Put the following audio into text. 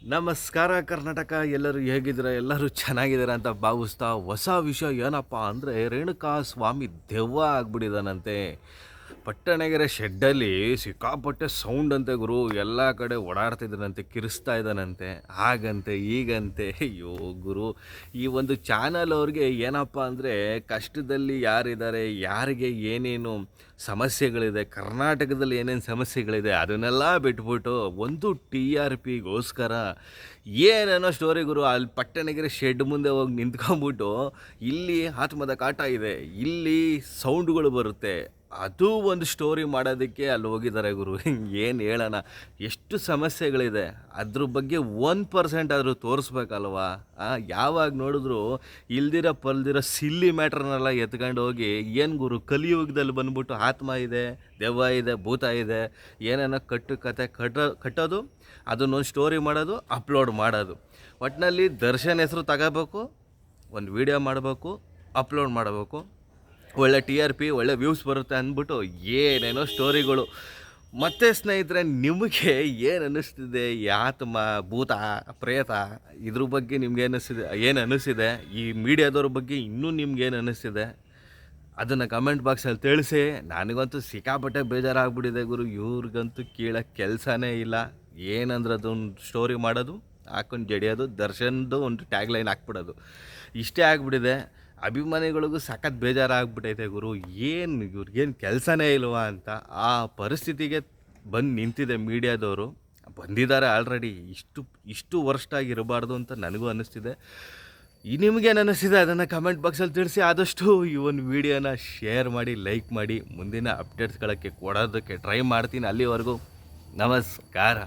ನಮಸ್ಕಾರ ಕರ್ನಾಟಕ, ಎಲ್ಲರೂ ಹೇಗಿದ್ದೀರಾ? ಎಲ್ಲರೂ ಚೆನ್ನಾಗಿದ್ದೀರಾ ಅಂತ ಭಾವಿಸ್ತಾ ಹೊಸ ವಿಷಯ ಏನಪ್ಪ ಅಂದರೆ ರೇಣುಕಾ ಸ್ವಾಮಿ ದೆವ್ವ ಆಗ್ಬಿಟ್ಟಿದಾನಂತೆ ಪಟ್ಟಣಗೆರೆ ಶೆಡ್ಡಲ್ಲಿ ಸಿಕ್ಕಾಪಟ್ಟೆ ಸೌಂಡ್ ಅಂತೆ ಗುರು. ಎಲ್ಲ ಕಡೆ ಓಡಾಡ್ತಿದ್ದಾನಂತೆ ಕಿರಿಸ್ತಾ ಇದ್ದಾನಂತೆ. ಹಾಗಂತೆ, ಈಗಂತೆ. ಅಯ್ಯೋ ಗುರು, ಈ ಒಂದು ಚಾನಲ್ ಅವ್ರಿಗೆ ಏನಪ್ಪ ಅಂದರೆ ಕಷ್ಟದಲ್ಲಿ ಯಾರಿದ್ದಾರೆ, ಯಾರಿಗೆ ಏನೇನು ಸಮಸ್ಯೆಗಳಿದೆ, ಕರ್ನಾಟಕದಲ್ಲಿ ಏನೇನು ಸಮಸ್ಯೆಗಳಿದೆ, ಅದನ್ನೆಲ್ಲ ಬಿಟ್ಬಿಟ್ಟು ಒಂದು ಟಿ ಆರ್ ಪಿಗೋಸ್ಕರ ಏನೇನೋ ಸ್ಟೋರಿ ಗುರು, ಅಲ್ಲಿ ಪಟ್ಟಣಗೆರೆ ಶೆಡ್ ಮುಂದೆ ಹೋಗಿ ನಿಂತ್ಕೊಂಡ್ಬಿಟ್ಟು ಇಲ್ಲಿ ಆತ್ಮದ ಕಾಟ ಇದೆ, ಇಲ್ಲಿ ಸೌಂಡ್ಗಳು ಬರುತ್ತೆ. ಅದು ಒಂದು ಸ್ಟೋರಿ ಮಾಡೋದಕ್ಕೆ ಅಲ್ಲಿ ಹೋಗಿದ್ದಾರೆ ಗುರು. ಏನು ಹೇಳೋಣ? ಎಷ್ಟು ಸಮಸ್ಯೆಗಳಿದೆ. ಅದ್ರ ಬಗ್ಗೆ ಒನ್ ಪರ್ಸೆಂಟ್ ಆದರೂ ತೋರಿಸ್ಬೇಕಲ್ವಾ? ಯಾವಾಗ ನೋಡಿದ್ರು ಇಲ್ದಿರೋ ಪಲ್ದಿರೋ ಸಿಲ್ಲಿ ಮ್ಯಾಟ್ರನ್ನೆಲ್ಲ ಎತ್ಕೊಂಡು ಹೋಗಿ ಏನು ಗುರು, ಕಲಿಯುಗದಲ್ಲಿ ಬಂದ್ಬಿಟ್ಟು ಆತ್ಮ ಇದೆ, ದೆವ್ವ ಇದೆ, ಭೂತ ಇದೆ, ಏನೇನೋ ಕಟ್ಟು ಕತೆ ಕಟ್ಟೋ ಕಟ್ಟೋದು ಅದನ್ನೊಂದು ಸ್ಟೋರಿ ಮಾಡೋದು ಅಪ್ಲೋಡ್ ಮಾಡೋದು. ಒಟ್ಟಿನಲ್ಲಿ ದರ್ಶನ್ ಹೆಸರು ತಗೋಬೇಕು, ಒಂದು ವಿಡಿಯೋ ಮಾಡಬೇಕು ಅಪ್ಲೋಡ್ ಮಾಡಬೇಕು. ಒಳ್ಳೆ ಟಿ ಆರ್ ಪಿ ಒಳ್ಳೆ ವ್ಯೂಸ್ ಬರುತ್ತೆ ಅಂದ್ಬಿಟ್ಟು ಏನೇನೋ ಸ್ಟೋರಿಗಳು ಮತ್ತೆ ಸ್ನೇಹಿತರೆ, ನಿಮಗೆ ಏನು ಅನ್ನಿಸ್ತಿದೆ? ಯಾತ್ಮ, ಭೂತ, ಪ್ರೇತ, ಇದ್ರ ಬಗ್ಗೆ ನಿಮ್ಗೆ ಅನ್ನಿಸ್ತಿದೆ? ಏನು ಅನ್ನಿಸಿದೆ ಈ ಮೀಡಿಯಾದವ್ರ ಬಗ್ಗೆ ಇನ್ನೂ ನಿಮ್ಗೇನು ಅನ್ನಿಸ್ತಿದೆ? ಅದನ್ನು ಕಮೆಂಟ್ ಬಾಕ್ಸಲ್ಲಿ ತಿಳಿಸಿ. ನನಗಂತೂ ಸಿಕ್ಕಾಪಟ್ಟೆ ಬೇಜಾರಾಗ್ಬಿಟ್ಟಿದೆ ಗುರು. ಇವ್ರಿಗಂತೂ ಕೇಳೋಕ್ಕೆ ಕೆಲಸನೇ ಇಲ್ಲ. ಏನಂದ್ರೆ ಅದೊಂದು ಸ್ಟೋರಿ ಮಾಡೋದು, ಹಾಕೊಂಡು ಜಡಿಯೋದು, ದರ್ಶನ್ದು ಒಂದು ಟ್ಯಾಗ್ ಲೈನ್ ಹಾಕ್ಬಿಡೋದು. ಇಷ್ಟೇ ಆಗ್ಬಿಟ್ಟಿದೆ. ಅಭಿಮಾನಿಗಳಿಗೂ ಸಖತ್ ಬೇಜಾರಾಗ್ಬಿಟ್ಟೈತೆ ಗುರು. ಏನು ಇವ್ರಿಗೇನು ಕೆಲಸನೇ ಇಲ್ವಾ ಅಂತ ಆ ಪರಿಸ್ಥಿತಿಗೆ ಬಂದು ನಿಂತಿದೆ ಮೀಡಿಯಾದವರು. ಬಂದಿದ್ದಾರೆ ಆಲ್ರೆಡಿ. ಇಷ್ಟು ಇಷ್ಟು ವರ್ಷಾಗಿರಬಾರ್ದು ಅಂತ ನನಗೂ ಅನ್ನಿಸ್ತಿದೆ ನಿಮಗೇನು ಅನ್ನಿಸ್ತಿದೆ ಅದನ್ನು ಕಮೆಂಟ್ ಬಾಕ್ಸಲ್ಲಿ ತಿಳಿಸಿ. ಆದಷ್ಟು ಈ ಒಂದು ವಿಡಿಯೋನ ಶೇರ್ ಮಾಡಿ ಲೈಕ್ ಮಾಡಿ. ಮುಂದಿನ ಅಪ್ಡೇಟ್ಸ್ಗಳಕ್ಕೆ ಕೊಡೋದಕ್ಕೆ ಟ್ರೈ ಮಾಡ್ತೀನಿ. ಅಲ್ಲಿವರೆಗೂ ನಮಸ್ಕಾರ.